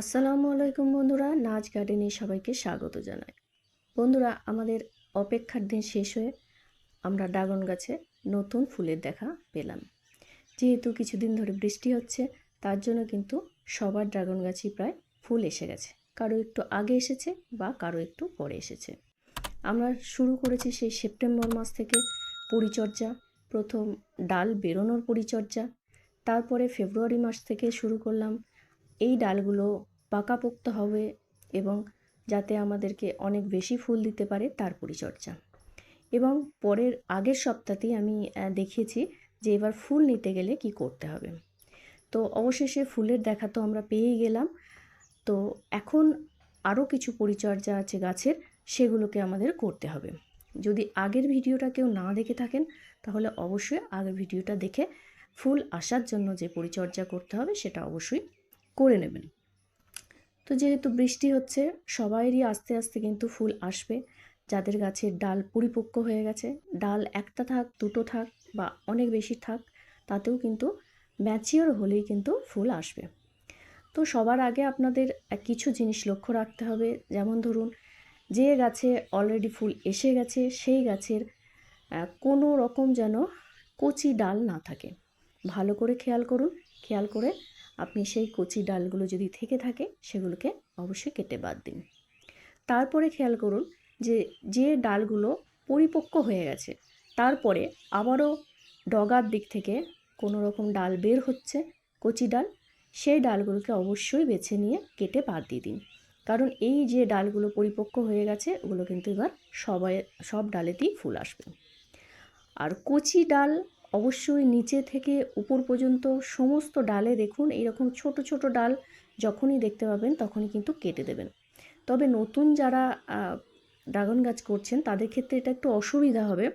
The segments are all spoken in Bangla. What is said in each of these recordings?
আসসালামু আলাইকুম বন্ধুরা, নাচ গার্ডেনে সবাইকে স্বাগত জানাই। বন্ধুরা, আমাদের অপেক্ষার দিন শেষ হয়ে আমরা ড্রাগন গাছে নতুন ফুলের দেখা পেলাম। যেহেতু কিছুদিন ধরে বৃষ্টি হচ্ছে, তার জন্য কিন্তু সবার ড্রাগন গাছই প্রায় ফুল এসে গেছে। কারও একটু আগে এসেছে বা কারও একটু পরে এসেছে। আমরা শুরু করেছি সেই সেপ্টেম্বর মাস থেকে পরিচর্যা, প্রথম ডাল বেরোনোর পরিচর্যা, তারপরে ফেব্রুয়ারি মাস থেকে শুরু করলাম এই ডালগুলো পাকাপোক্ত হবে এবং যাতে আমাদেরকে অনেক বেশি ফুল দিতে পারে তার পরিচর্যা। এবং পরের আগের সপ্তাহতেই আমি দেখিয়েছি যে এবার ফুল নিতে গেলে কি করতে হবে। তো অবশেষে ফুলের দেখা তো আমরা পেয়েই গেলাম। তো এখন আরও কিছু পরিচর্যা আছে গাছের, সেগুলোকে আমাদের করতে হবে। যদি আগের ভিডিওটা কেউ না দেখে থাকেন, তাহলে অবশ্যই আগের ভিডিওটা দেখে ফুল আসার জন্য যে পরিচর্যা করতে হবে, সেটা অবশ্যই করে নেবেন। তো যেহেতু বৃষ্টি হচ্ছে, সবাইরই আস্তে আস্তে কিন্তু ফুল আসবে। যাদের গাছের ডাল পরিপক্ক হয়ে গেছে, ডাল একটা থাক, দুটো থাক বা অনেক বেশি থাক, তাতেও কিন্তু ম্যাচিওর হলেই কিন্তু ফুল আসবে। তো সবার আগে আপনাদের কিছু জিনিস লক্ষ্য রাখতে হবে। যেমন ধরুন, যে গাছে অলরেডি ফুল এসে গেছে, সেই গাছের কোনো রকম যেন কচি ডাল না থাকে। ভালো করে খেয়াল করুন, খেয়াল করে আপনি সেই কচি ডালগুলো যদি থেকে থাকে, সেগুলোকে অবশ্যই কেটে বাদ দিন। তারপরে খেয়াল করুন যে যে ডালগুলো পরিপক্ক হয়ে গেছে, তারপরে আবারও ডগার দিক থেকে কোনো রকম ডাল বের হচ্ছে, কচি ডাল, সেই ডালগুলোকে অবশ্যই বেছে নিয়ে কেটে বাদ দিয়ে দিন। কারণ এই যে ডালগুলো পরিপক্ক হয়ে গেছে, ওগুলো কিন্তু এবার সবাই, সব ডালেতেই ফুল আসবে। আর কচি ডাল অবশ্যই নিচে থেকে উপর পর্যন্ত সমস্ত ডালে দেখুন এইরকম ছোট ছোট ডাল যখনই দেখতে পাবেন তখনই কিন্তু কেটে দেবেন। তবে নতুন যারা ড্রাগন গাছ করছেন তাদের ক্ষেত্রে এটা একটু অসুবিধা হবে।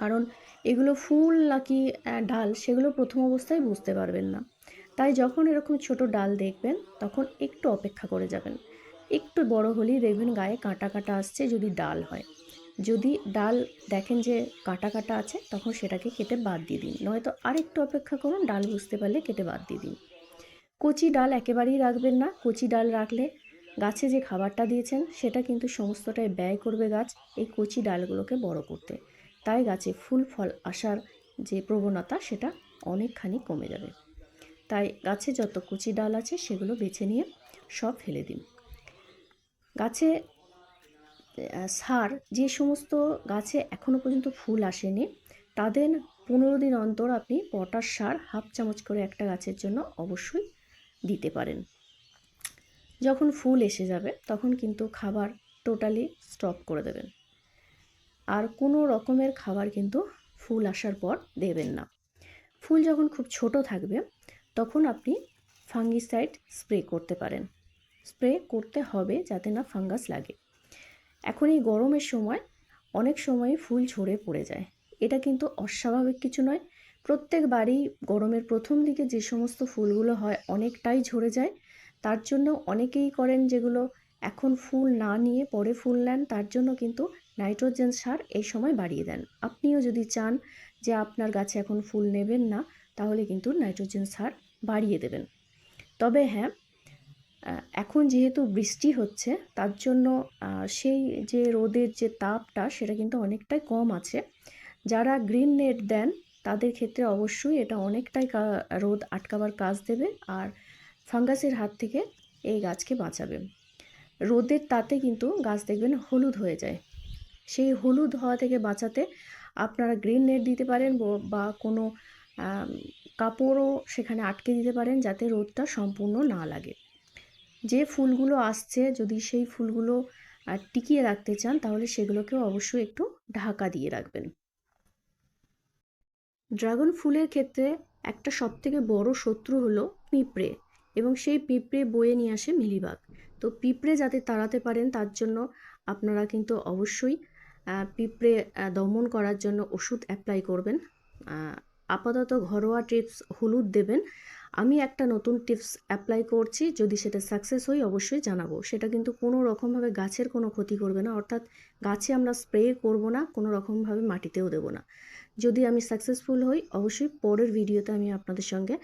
কারণ এগুলো ফুল নাকি ডাল সেগুলো প্রথম অবস্থায় বুঝতে পারবেন না। তাই যখন এরকম ছোট ডাল দেখবেন তখন একটু অপেক্ষা করে যাবেন। একটু বড় হলেই দেখবেন গায়ে কাঁটা কাঁটা আসছে যদি ডাল হয়। যদি ডাল দেখেন যে কাটা কাটা আছে, তখন সেটাকে কেটে বাদ দিয়ে দিন। নয়তো আরেকটু অপেক্ষা করুন, ডাল বুঝতে পারলে কেটে বাদ দিয়ে দিন। কচি ডাল একেবারেই রাখবেন না। কচি ডাল রাখলে গাছে যে খাবারটা দিয়েছেন, সেটা কিন্তু সমস্তটাই ব্যয় করবে গাছ এই কচি ডালগুলোকে বড় করতে। তাই গাছে ফুল ফল আসার যে প্রবণতা, সেটা অনেকখানি কমে যাবে। তাই গাছে যত কচি ডাল আছে, সেগুলো বেছে নিয়ে সব ফেলে দিন। গাছে সার যে সমস্ত গাছে এখনও পর্যন্ত ফুল আসেনি, তাদের পনেরো দিন অন্তর আপনি পটাশ সার হাফ চামচ করে একটা গাছের জন্য অবশ্যই দিতে পারেন। যখন ফুল এসে যাবে, তখন কিন্তু খাবার টোটালি স্টপ করে দেবেন। আর কোনো রকমের খাবার কিন্তু ফুল আসার পর দেবেন না। ফুল যখন খুব ছোট থাকবে, তখন আপনি ফাঙ্গিসাইড স্প্রে করতে পারেন। স্প্রে করতে হবে যাতে না ফাঙ্গাস লাগে। এখন এই গরমের সময় অনেক সময় ফুল ঝরে পড়ে যায়। এটা কিন্তু অস্বাভাবিক কিছু নয়। প্রত্যেক বাড়ি গরমের প্রথম দিকে যে সমস্ত ফুলগুলো হয় অনেকটাই ঝরে যায়। তার জন্য অনেকেই করেন যেগুলো এখন ফুল না নিয়ে পরে ফুল নেন, তার জন্য কিন্তু নাইট্রোজেন সার এই সময় বাড়িয়ে দেন। আপনিও যদি চান যে আপনার গাছে এখন ফুল নেবেন না, তাহলে কিন্তু নাইট্রোজেন সার বাড়িয়ে দেবেন। তবে হ্যাঁ এখন যেহেতু বৃষ্টি হচ্ছে, তার জন্য সেই যে রোদের যে তাপটা, সেটা কিন্তু অনেকটাই কম আছে। যারা গ্রিন নেট দেন, তাদের ক্ষেত্রে অবশ্যই এটা অনেকটাই রোদ আটকাবার কাজ দেবে আর ফাঙ্গাসের হাত থেকে এই গাছকে বাঁচাবে। রোদের তাতে কিন্তু গাছ দেখবেন হলুদ হয়ে যায়। সেই হলুদ হওয়া থেকে বাঁচাতে আপনারা গ্রিন নেট দিতে পারেন, বা কোনো কাপড়ও সেখানে আটকে দিতে পারেন, যাতে রোদটা সম্পূর্ণ না লাগে। যে ফুলগুলো আসছে, যদি সেই ফুলগুলো টিকিয়ে রাখতে চান, তাহলে সেগুলোকেও অবশ্যই একটু ঢাকা দিয়ে রাখবেন। ড্রাগন ফুলের ক্ষেত্রে একটা সবথেকে বড় শত্রু হলো পিঁপড়ে এবং সেই পিঁপড়ে বয়ে নিয়ে আসে মিলিবাগ। তো পিঁপড়ে যাতে তাড়াতে পারেন, তার জন্য আপনারা কিন্তু অবশ্যই পিঁপড়ে দমন করার জন্য ওষুধ অ্যাপ্লাই করবেন। আপাতত ঘরোয়া টিপস হলুদ দেবেন। আমি একটা নতুন টিপস অ্যাপ্লাই করছি, যদি সেটা সাকসেস হই অবশ্যই জানাব। সেটা কিন্তু কোনো রকমভাবে গাছের কোনো ক্ষতি করবে না, অর্থাৎ গাছে আমরা স্প্রে করব না, কোনো রকমভাবে মাটিতেও দেবো না। যদি আমি সাকসেসফুল হই, অবশ্যই পরের ভিডিওতে আমি আপনাদের সঙ্গে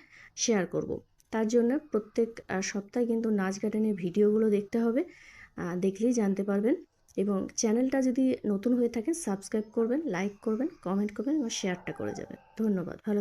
শেয়ার করব। তার জন্য প্রত্যেক সপ্তাহে কিন্তু নাচ গার্ডেনের ভিডিওগুলো দেখতে হবে দেখলেই জানতে পারবেন। এবং চ্যানেলটা যদি নতুন হয়ে থাকে সাবস্ক্রাইব করবেন লাইক করবেন কমেন্ট করবেন এবং শেয়ারটা করে যাবেন। ধন্যবাদ, ভালো